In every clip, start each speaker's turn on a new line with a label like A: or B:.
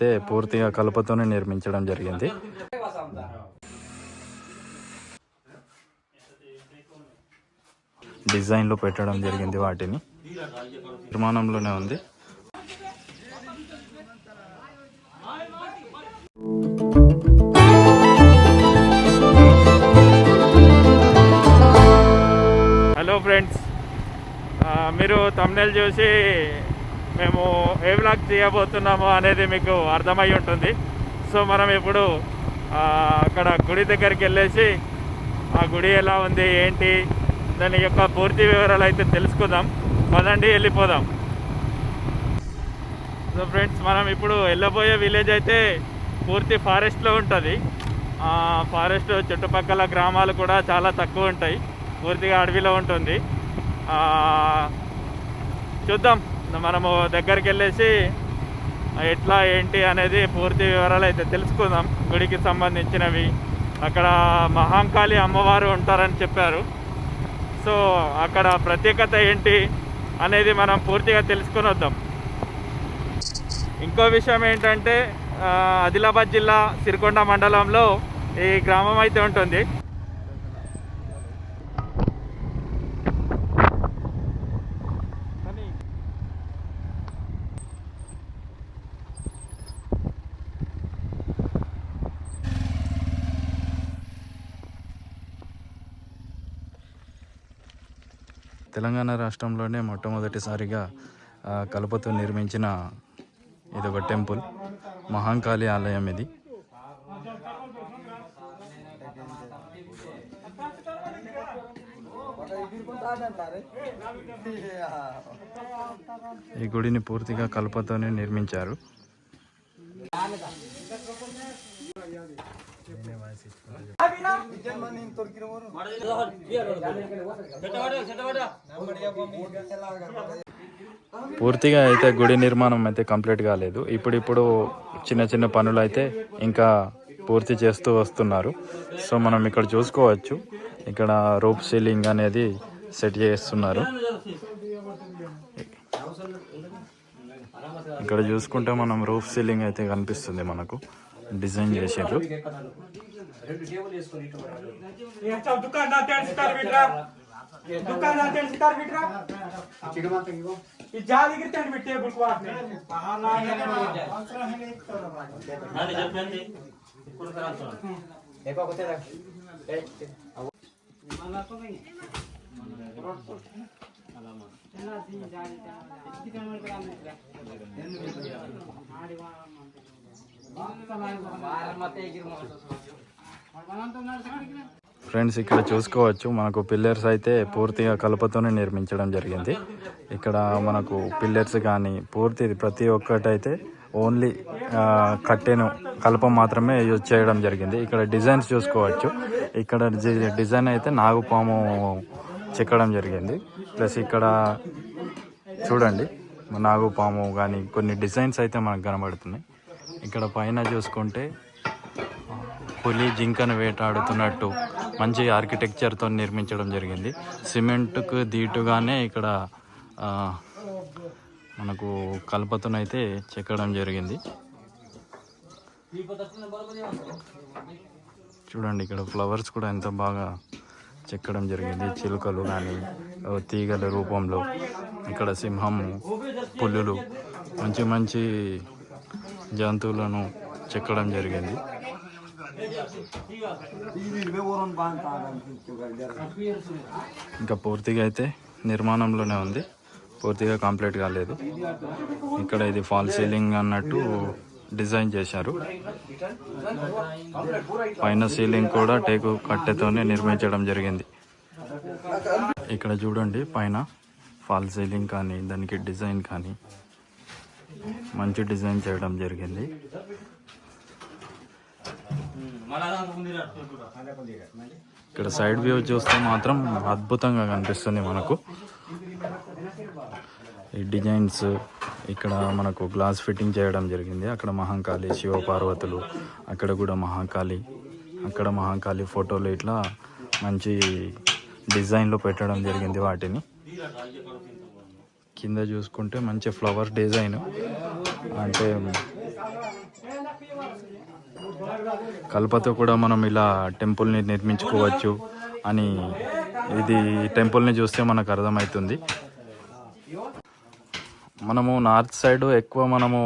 A: అయితే పూర్తిగా కలపతోనే నిర్మించడం జరిగింది. డిజైన్లో పెట్టడం జరిగింది వాటిని. నిర్మాణంలోనే ఉంది.
B: హలో ఫ్రెండ్స్ మీరు తమిళ చూసి మేము ఏ బ్లాగ్ చేయబోతున్నాము అనేది మీకు అర్థమై ఉంటుంది. సో మనం ఇప్పుడు అక్కడ గుడి దగ్గరికి వెళ్ళేసి ఆ గుడి ఎలా ఉంది ఏంటి దాని యొక్క పూర్తి వివరాలు అయితే తెలుసుకుందాం. పదండి వెళ్ళిపోదాం. సో ఫ్రెండ్స్ మనం ఇప్పుడు వెళ్ళబోయే విలేజ్ అయితే పూర్తి ఫారెస్ట్లో ఉంటుంది. ఫారెస్ట్ చుట్టుపక్కల గ్రామాలు కూడా చాలా తక్కువ ఉంటాయి. పూర్తిగా అడవిలో ఉంటుంది. చూద్దాం. మనము దగ్గరికి వెళ్ళేసి ఎట్లా ఏంటి అనేది పూర్తి వివరాలు అయితే తెలుసుకుందాం. గుడికి సంబంధించినవి. అక్కడ మహాంకాళి అమ్మవారు ఉంటారని చెప్పారు. సో అక్కడ ప్రత్యేకత ఏంటి అనేది మనం పూర్తిగా తెలుసుకుని వద్దాం. ఇంకో విషయం ఏంటంటే ఆదిలాబాద్ జిల్లా సిరికొండ మండలంలో ఈ గ్రామం అయితే ఉంటుంది.
A: తెలంగాణ రాష్ట్రంలోనే మొట్టమొదటిసారిగా కలపతో నిర్మించిన ఇది ఒక టెంపుల్ మహాంకాళి ఆలయం ఇది. ఈ గుడిని పూర్తిగా కలపతోనే నిర్మించారు. పూర్తిగా అయితే గుడి నిర్మాణం అయితే కంప్లీట్ కాలేదు. ఇప్పుడిప్పుడు చిన్న చిన్న పనులు అయితే ఇంకా పూర్తి చేస్తూ వస్తున్నారు. సో మనం ఇక్కడ చూసుకోవచ్చు. ఇక్కడ రూప్ సీలింగ్ అనేది సెట్ చేస్తున్నారు. ఇక్కడ చూసుకుంటే మనం రూఫ్ సీలింగ్ అయితే కనిపిస్తుంది మనకు. డిజైన్ చేసారు
B: దుకాణదార్ తెలుసుతారు బిడ్రా దుకాణదార్ తెలుసుతారు బిడ్రా ఈ జాలి గిరితండి మీ టేబుల్ కు వాటిని
A: ఫ్రెండ్స్ ఇక్కడ చూసుకోవచ్చు. మనకు పిల్లర్స్ అయితే పూర్తిగా కలపతోనే నిర్మించడం జరిగింది. ఇక్కడ మనకు పిల్లర్స్ కానీ పూర్తి ప్రతి ఒక్కటి అయితే ఓన్లీ కట్టెను కలప మాత్రమే యూజ్ చేయడం జరిగింది. ఇక్కడ డిజైన్స్ చూసుకోవచ్చు. ఇక్కడ డిజైన్ అయితే నాగుపాము చెక్కడం జరిగింది. ప్లస్ ఇక్కడ చూడండి నాగుపాము కానీ కొన్ని డిజైన్స్ అయితే మనకు కనబడుతున్నాయి. ఇక్కడ పైన చూసుకుంటే పులి జింకను వేటాడుతున్నట్టు మంచి ఆర్కిటెక్చర్తో నిర్మించడం జరిగింది. సిమెంట్కు దీటుగానే ఇక్కడ మనకు కలపతోనైతే చెక్కడం జరిగింది. చూడండి ఇక్కడ ఫ్లవర్స్ కూడా ఎంత బాగా చెక్కడం జరిగింది. చిలుకలు కానీ తీగల రూపంలో. ఇక్కడ సింహము పులులు మంచి మంచి జంతువులను చెక్కడం జరిగింది. ఇంకా పూర్తిగా అయితే నిర్మాణంలోనే ఉంది. పూర్తిగా కంప్లీట్ కాలేదు. ఇక్కడ ఇది ఫాల్ సీలింగ్ అన్నట్టు డిజైన్ చేశారు. పైన సీలింగ్ కూడా టేకు కట్టెతోనే నిర్మించడం జరిగింది. ఇక్కడ చూడండి పైన ఫాల్ సీలింగ్ కానీ దానికి డిజైన్ కానీ మంచి డిజైన్ చేయడం జరిగింది. ఇక్కడ సైడ్ వ్యూ చూస్తే మాత్రం అద్భుతంగా కనిపిస్తుంది మనకు. ఈ డిజైన్స్ ఇక్కడ మనకు గ్లాస్ ఫిట్టింగ్ చేయడం జరిగింది. అక్కడ మహాకాళి శివ పార్వతులు అక్కడ కూడా మహాకాళి అక్కడ మహాకాళి ఫోటోలు ఇట్లా మంచి డిజైన్లో పెట్టడం జరిగింది వాటిని. కింద చూసుకుంటే మంచి ఫ్లవర్ డిజైన్. అంటే కల్పతో కూడా మనం ఇలా టెంపుల్ని నిర్మించుకోవచ్చు అని ఇది టెంపుల్ని చూస్తే మనకు అర్థమవుతుంది. మనము నార్త్ సైడ్ ఎక్కువ మనము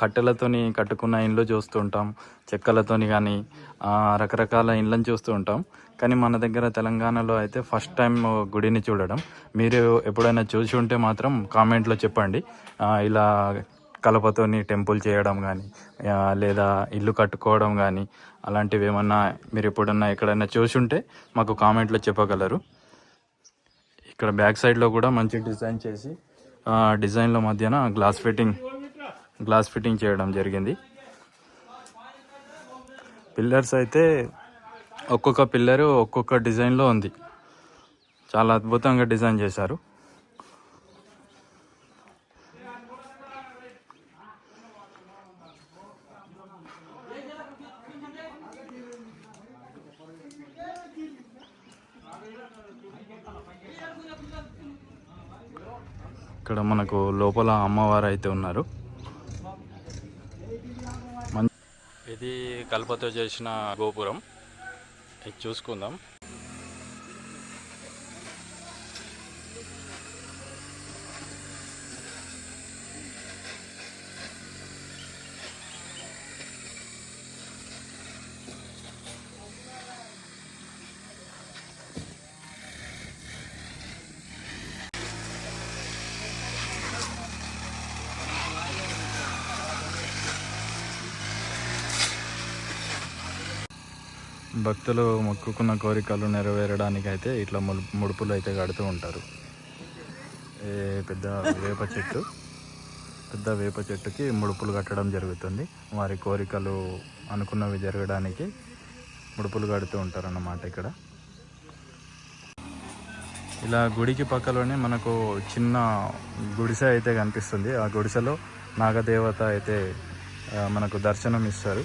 A: కట్టెలతోని కట్టుకున్న ఇండ్లు చూస్తుంటాం చెక్కలతోని కానీ రకరకాల ఇండ్లను చూస్తూ ఉంటాం. కానీ మన దగ్గర తెలంగాణలో అయితే ఫస్ట్ టైం గుడిని చూడడం. మీరు ఎప్పుడైనా చూసి ఉంటే మాత్రం కామెంట్లో చెప్పండి. ఇలా కలపతోని టెంపుల్ చేయడం కానీ లేదా ఇల్లు కట్టుకోవడం కానీ అలాంటివి ఏమన్నా మీరు ఎప్పుడన్నా ఎక్కడైనా చూసి ఉంటే మాకు కామెంట్లో చెప్పగలరు. ఇక్కడ బ్యాక్ సైడ్లో కూడా మంచి డిజైన్ చేసి డిజైన్ల మధ్యన గ్లాస్ ఫిట్టింగ్ గ్లాస్ ఫిట్టింగ్ చేయడం జరిగింది. పిల్లర్స్ అయితే ఒక్కొక్క పిల్లరు ఒక్కొక్క డిజైన్లో ఉంది. చాలా అద్భుతంగా డిజైన్ చేశారు. ఇక్కడ మనకు లోపల అమ్మవారు అయితే ఉన్నారు. మం- ఇది కల్పతో చేసిన గోపురం. ఇది చూసుకుందాం. భక్తులు మొక్కుకున్న కోరికలు నెరవేరడానికి అయితే ఇట్లా ముడుపులు అయితే కడుతూ ఉంటారు. ఏ పెద్ద వేప చెట్టు పెద్ద వేప చెట్టుకి ముడుపులు కట్టడం జరుగుతుంది. వారి కోరికలు అనుకున్నవి జరగడానికి ముడుపులు కడుతూ ఉంటారు అన్నమాట ఇక్కడ. ఇలా గుడికి పక్కలోనే మనకు చిన్న గుడిసె అయితే కనిపిస్తుంది. ఆ గుడిసెలో నాగదేవత అయితే మనకు దర్శనం ఇస్తారు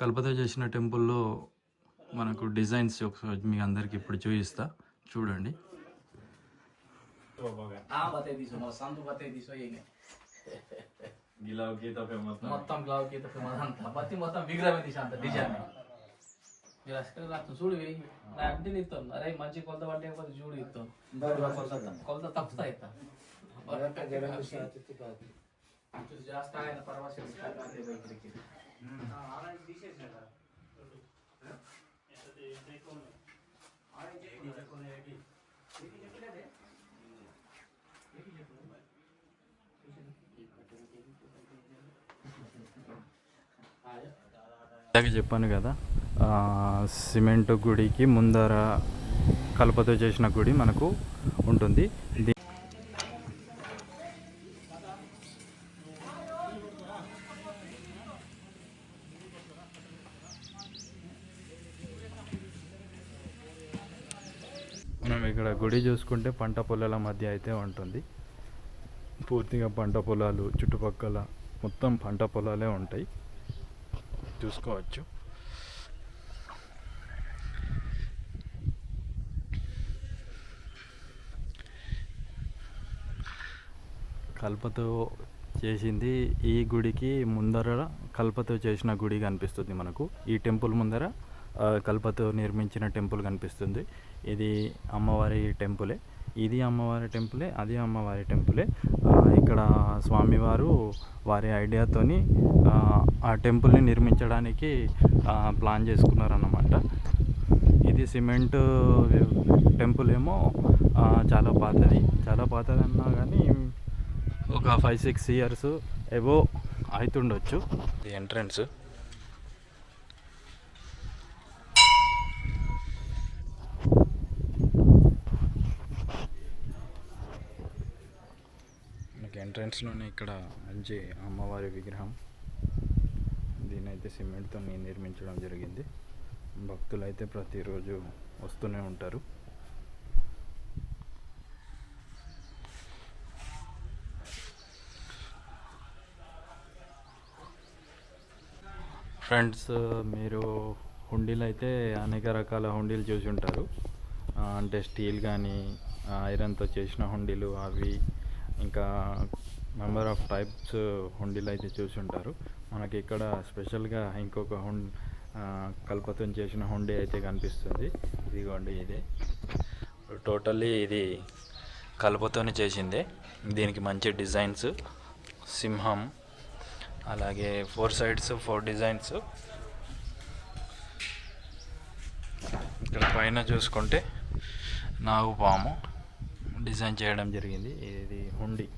A: కల్పతో చేసిన టెంపుల్లో మనకు డిజైన్స్ ఒకసారి మీ అందరికి ఇప్పుడు చూపిస్తా. చూడండి.
C: మొత్తం. గ్లావ్ గీత ఫేమస్ అంతా. బతి మొత్తం విగ్రహమే తీసి అంత డిజైన్. చూడు నా అంటే ఇస్తాను అరే మంచి కొలత పట్టే కొద్ది చూడు ఇస్తాను కొలత తప్పుతా ఇస్తా జాస్తి ఆయన పరవాసి
A: ఇందాక చెప్పాను కదా ఆ, సిమెంట్ గుడికి ముందర కలపతో చేసిన గుడి మనకు ఉంటుంది. మనం ఇక్కడ గుడి చూసుకుంటే పంట పొలాల మధ్య అయితే ఉంటుంది. పూర్తిగా పంట పొలాలు చుట్టుపక్కల మొత్తం పంట పొలాలే ఉంటాయి. చూసుకోవచ్చు. కల్పతో చేసింది ఈ గుడికి ముందర కల్పతో చేసిన గుడి కనిపిస్తుంది మనకు. ఈ టెంపుల్ ముందర కల్పతో నిర్మించిన టెంపుల్ కనిపిస్తుంది. ఇది అమ్మవారి టెంపులే. ఇది అమ్మవారి టెంపులే అది అమ్మవారి టెంపులే. ఇక్కడ స్వామివారు వారి ఐడియాతోని ఆ, టెంపుల్ని నిర్మించడానికి ప్లాన్ చేసుకున్నారన్నమాట. ఇది సిమెంట్ టెంపుల్ ఏమో చాలా పాతది. చాలా పాతది అన్నా కానీ ఒక ఫైవ్ సిక్స్ ఇయర్స్ ఏవో అవుతుండొచ్చు ఎంట్రన్స్ ఎంట్రన్స్లోనే ఇక్కడ మంచి అమ్మవారి విగ్రహం. దీనైతే సిమెంట్తో నిర్మించడం జరిగింది. భక్తులు అయితే ప్రతిరోజు వస్తూనే ఉంటారు. ఫ్రెండ్స్ మీరు హుండీలు అయితే అనేక రకాల హుండీలు చూసి ఉంటారు. అంటే స్టీల్ కానీ ఐరన్తో చేసిన హుండీలు అవి ఇంకా మెంబర్ ఆఫ్ టైప్స్ హుండీలు అయితే చూసి ఉంటారు. మనకి ఇక్కడ స్పెషల్గా ఇంకొక హుండ్ కల్పతం చేసిన హుండీ అయితే కనిపిస్తుంది. ఇదిగోండి ఇదే. టోటల్లీ ఇది కలపతోనే చేసిందే. దీనికి మంచి డిజైన్స్ సింహం అలాగే ఫోర్ సైడ్స్ ఫోర్ డిజైన్స్. ఇక్కడ పైన చూసుకుంటే నాగుపాము. డిజైన్ చేయడం జరిగింది. ఇది హుండీ.